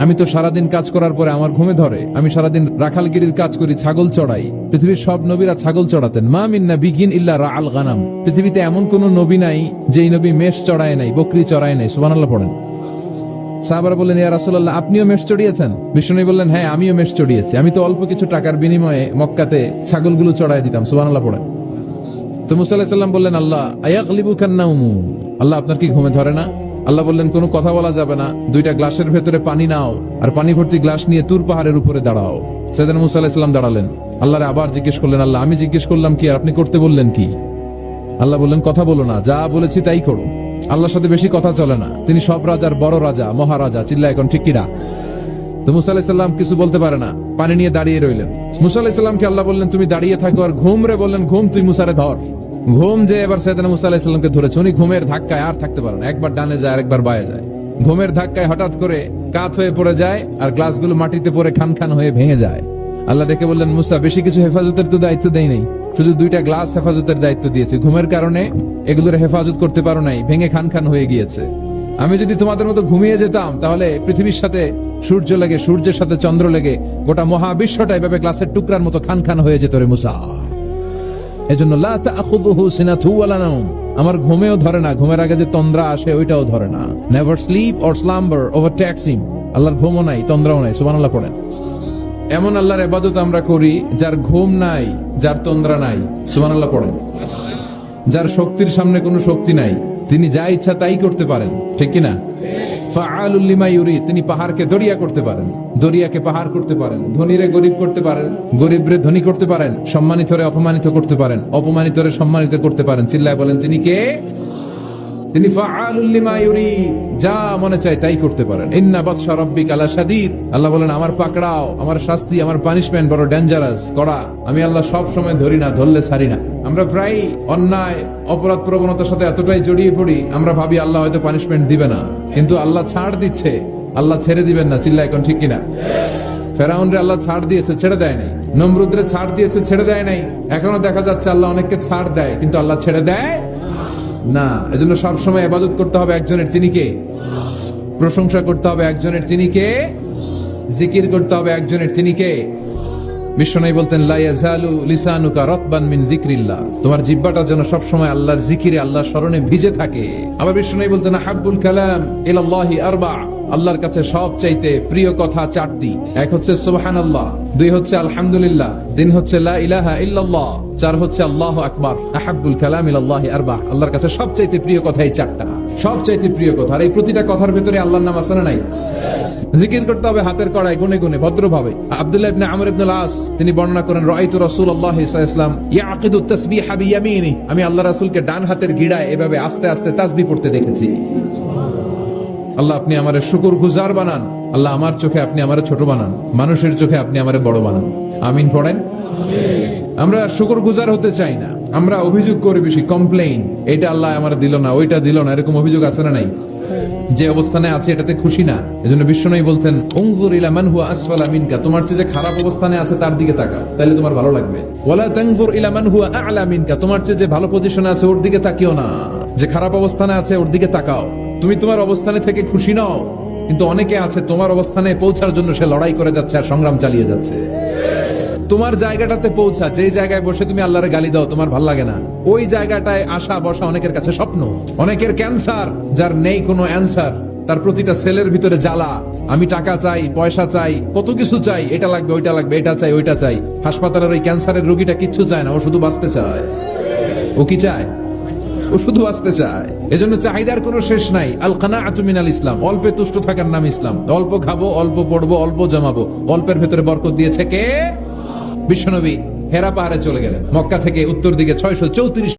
আমি তো সারাদিন কাজ করার পরে আমার ঘুমে ধরে। আমি সারাদিন রাখালগিরির কাজ করি, ছাগল চড়াই। পৃথিবীর সব নবীরা ছাগল চড়াতেন। মা মিন্না বিগিন ইল্লা রাআল গানাম। পৃথিবীতে এমন কোন নবী নাই, যেই নবী মেষ চড়ায় নাই, বকরি চড়ায় নাই। সুবহানাল্লাহ পড়েন। সাহাবারা বললেন, ইয়া আপনিও মেষ চড়িয়েছেন? বললেন হ্যাঁ আমিও মেষ চড়িয়েছি। আমি তো অল্প কিছু টাকার বিনিময়ে মক্কাতে ছাগলগুলো চড়াই দিতাম। তো বললেন, আল্লাহ আল্লাহ, আপনার কি ঘুমে ধরে না? আল্লাহ বললেন, কোনো কথা বলা যাবে না। দুইটা গ্লাসের ভেতরে পানি নাও আর পানি ভর্তি গ্লাস নিয়ে তুর পাহাড়ের উপরে দাঁড়াও। সেদিন মুসা আলাইহিস দাঁড়ালেন। আল্লাহরে আবার জিজ্ঞেস করলেন, আল্লাহ, আমি জিজ্ঞেস করলাম কি আর আপনি করতে বললেন কি? আল্লাহ বললেন, কথা বলো না, যা বলেছি তাই করো। আল্লাহর সাথে বেশি কথা চলে না। তিনি সব রাজার বড় রাজা, মহারাজা চিল্লা এখন ঠিক কিনা? তো মুসা আলাইসাল্লাম কিছু বলতে পারে না, পানি নিয়ে দাঁড়িয়ে রইলেন। মুসা আল্লাহ বললেন, তুমি দাঁড়িয়ে থাকো আর ঘুম রে, বললেন, ঘুম তুই মুসারে ধর। ঘুম যে এবার সেদিন মুসা আলাইসাল্লামকে ধরেছে, উনি ঘুমের ধাক্কায় আর থাকতে পারেন একবার ডানে যায় একবার বায়ে যায়। ঘুমের ধাক্কায় হঠাৎ করে কাত হয়ে পড়ে যায় আর গ্লাসগুলো মাটিতে পড়ে খান খান হয়ে ভেঙে যায়। আল্লাহ ডেকে বললেন, মুসা, বেশি কিছু হেফাজতের তো দায়িত্ব দেয় নাই। শুধু দুইটা গ্লাস হেফাজতের দায়িত্ব দিয়েছে। ঘুমের কারণে এগুলোর হেফাজত করতে পারো নাই, ভেঙে খান খান হয়ে গিয়েছে। আমি যদি তোমাদের মতো ঘুমিয়ে যেতাম, তাহলে পৃথিবীর সাথে সূর্য লেগে, সূর্যের সাথে চন্দ্র লেগে, গোটা মহাবিশ্বটা এভাবে গ্লাসের টুকরার মতো খান খান হয়ে যেত রে মুসা। এজন্য আমার ঘুমেও ধরে না, ঘুমের আগে যে তন্দ্রা আসে, ওইটাও ধরে না। Never sleep or slumber over him আল্লাহর ঘুমও নাই, তন্দ্রাও নাই, সুবহানাল্লাহ পড়েন। এমন আল্লাহর ইবাদত আমরা করি, যার ঘুম নাই, যার তন্দ্রা নাই। সুবহানাল্লাহ পড়েন। যার শক্তির সামনে কোনো শক্তি নাই, তিনি যা ইচ্ছা তাই করতে পারেন, ঠিক কি না ফাআলুল লিমা ইউরিদ তিনি পাহাড়কে দরিয়া করতে পারেন, দরিয়াকে পাহাড় করতে পারেন, ধনীরে গরিব করতে পারেন, গরিবরে ধনী করতে পারেন, সম্মানিতরে অপমানিত করতে পারেন, অপমানিতরে সম্মানিত করতে পারেন। চিল্লায় বলেন, তিনি কে? তিনি যা মনে চায় তাই করতে পারেন। ইন্না বাদশা রাব্বিকা লাশাদীদ আল্লাহ বলেন, আমার পাকড়াও, আমার শাস্তি, আমার পানিশমেন্ট বড় ডেঞ্জারাস কড়া। আমি আল্লাহ সব সময় ধরি না, ধরলে ছাড়ি না। আমরা প্রায় অন্যায়, অপরাধ প্রবণতার সাথে এতটাই জড়িয়ে পড়ি, আমরা ভাবি আল্লাহ হয়তো পানিশমেন্ট দিবে না। কিন্তু আল্লাহ ছাড় দিচ্ছে। আল্লাহ ছেড়ে দিবেন না চিল্লা এখন ঠিক কিনা? ফেরাউন রে আল্লাহ ছাড় দিয়েছে, ছেড়ে দেয় নাই। নমরুদ্রে ছাড় দিয়েছে, ছেড়ে দেয় নাই। এখনও দেখা যাচ্ছে আল্লাহ অনেককে ছাড় দেয়, কিন্তু আল্লাহ ছেড়ে দেয় না, এজন্য সবসময় ইবাদত করতে হবে একজনের, তিনি কে? প্রশংসা করতে হবে একজনের, তিনি কে? জিকির করতে হবে একজনের, তিনি কে? বিশ্বনাই বলতেন লাইয়াজালু লিসানুকা রাতবান মিন যিকরিল্লাহ। তোমার জিহ্বাটা যেন সব সময় আল্লাহর জিকিরে, আল্লাহর স্মরণে ভিজে থাকে। আবার বিশ্বনাই বলতেন হাব্বুল কালাম ইলাল্লাহি আরবা। আল্লাহর কাছে সব চাইতে প্রিয় কথা চারটি। এক হচ্ছে সুবহানাল্লাহ, দুই হচ্ছে আলহামদুলিল্লাহ, তিন হচ্ছে চার হচ্ছে আল্লাহু আহাব্বুল কালাম আল্লাহর কাছে প্রিয় কথা এই চারটা। প্রিয় কথা। আর এই প্রতিটা কথার আল্লাহর নাম নাই? জিকির করতে হবে হাতের কড়াই গুনে গুনে, ভদ্রভাবে। আব্দুল্লাহ তিনি বর্ণনা করেন আমি আল্লাহ রাসূলকে ডান হাতের গিড়ায় এভাবে আস্তে আস্তে তাসবিহ পড়তে দেখেছি। আল্লাহ, আপনি আমার শুকুর গুজার বানান। আল্লাহ, আমার চোখে আপনি আমার ছোট বানান। মানুষের চোখে আপনি আমার বড় বানান। আমিন পড়েন? আমরা শুকর গুজার হতে চাই না। আমরা অভিযোগ করি বেশি কমপ্লেইন এটা আল্লাহ আমার দিল না, ওইটা দিল না, এরকম অভিযোগ আছে না নাই? যে অবস্থানে আছে এটাতে খুশি না। এজন্য বিশ্বনবী বলতেন, উনজুর ইলা মান হুয়া আসফালা মিনকা। তোমার চেয়ে যে খারাপ অবস্থানে আছে তার দিকে তাকাও তাহলে তোমার ভালো লাগবে। ওয়ালা তানজুর ইলা মান হুয়া আ'লা মিনকা। তোমার চেয়ে যে ভালো পজিশনে আছে ওর দিকে তাকিও না। যে খারাপ অবস্থানে আছে ওর দিকে তাকাও। তুমি তোমার অবস্থানে থেকে খুশি নাও, কিন্তু অনেকে আছে তোমার অবস্থানে পৌঁছার জন্য সে লড়াই করে যাচ্ছে আর সংগ্রাম চালিয়ে যাচ্ছে। তোমার জায়গাটাতে পৌঁছা যে জায়গায় বসে তুমি আল্লাহরে গালি দাও, তোমার ভালো লাগে না। ওই জায়গাটায় আসা বসা অনেকের কাছে স্বপ্ন। অনেকের ক্যান্সার, যার নেই কোনো অ্যান্সার, তার প্রতিটা সেলের ভিতরে জ্বালা। আমি টাকা চাই, পয়সা চাই, কত কিছু চাই, এটা লাগবে, ওইটা লাগবে, এটা চাই, ওইটা চাই। হাসপাতালের ওই ক্যান্সারের রোগীটা কিচ্ছু চায় না, ও শুধু বাঁচতে চায়। ও কি চায়? ও শুধু বাঁচতে চায়। এজন্য চাহিদার কোনো শেষ নাই। আল কানা আতুমিনাল ইসলাম। অল্পে তুষ্ট থাকার নাম ইসলাম। অল্প খাব, অল্প পড়ব, অল্প জমাবো। অল্পের ভেতরে বরকত দিয়েছে কে? বিশ্বনবী হেরা পাহাড়ে চলে গেলেন। মক্কা থেকে উত্তর দিকে ছয়শো চৌত্রিশ